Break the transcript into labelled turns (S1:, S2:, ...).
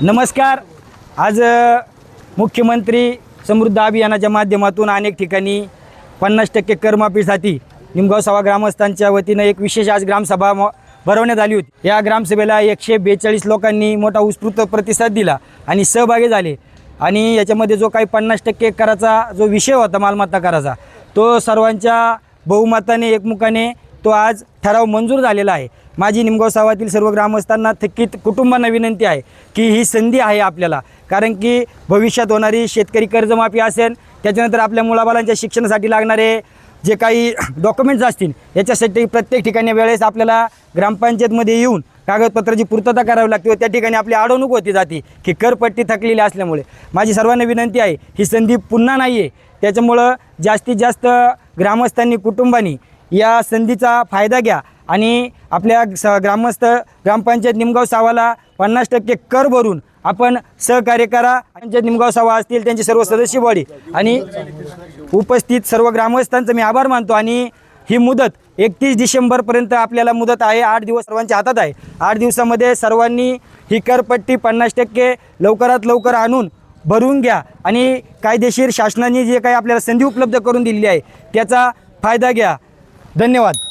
S1: नमस्कार. आज मुख्यमंत्री समृद्ध अभियानाच्या माध्यमातून अनेक ठिकाणी पन्नास टक्के करमाफीसाठी निमगाव सभा ग्रामस्थांच्या वतीनं एक विशेष आज ग्रामसभा म- भरवण्यात आली होती. या ग्रामसभेला एकशे बेचाळीस लोकांनी मोठा उत्स्फूर्त प्रतिसाद दिला आणि सहभागी झाले. आणि याच्यामध्ये जो काही पन्नास टक्के कराचा जो विषय होता मालमत्ता कराचा तो सर्वांच्या बहुमताने एकमुखाने तो आज ठराव मंजूर झालेला आहे. माझी निमगाव सावातील सर्व ग्रामस्थांना थकीत कुटुंबांना विनंती आहे की ही संधी आहे आपल्याला. कारण की भविष्यात होणारी शेतकरी कर्जमाफी असेल त्याच्यानंतर आपल्या मुलाबालांच्या शिक्षणासाठी लागणारे जे काही डॉक्युमेंट्स असतील याच्यासाठी प्रत्येक ठिकाणी वेळेस आपल्याला ग्रामपंचायतमध्ये येऊन कागदपत्राची पूर्तता करावी लागते व त्या ठिकाणी आपली अडवणूक होती जाते की करपट्टी थकलेली असल्यामुळे. माझी सर्वांना विनंती आहे ही संधी पुन्हा नाही आहे त्याच्यामुळं जास्तीत जास्त ग्रामस्थांनी कुटुंबांनी या संधीचा फायदा घ्या. आणि आपल्या स ग्रामस्थ ग्रामपंचायत निमगाव सावाला पन्नास टक्के कर भरून आपण सहकार्य करा. पंचायत निमगाव सावा असतील त्यांचे सर्व सदस्य बॉडी. आणि उपस्थित सर्व ग्रामस्थांचं मी आभार मानतो. आणि ही मुदत एकतीस डिसेंबरपर्यंत आपल्याला मुदत आहे. आठ दिवस सर्वांच्या हातात आहे. आठ दिवसामध्ये सर्वांनी ही करपट्टी पन्नास टक्के लवकरात लवकर आणून भरून घ्या. आणि कायदेशीर शासनाने जे काही आपल्याला संधी उपलब्ध करून दिलेली आहे त्याचा फायदा घ्या. धन्यवाद.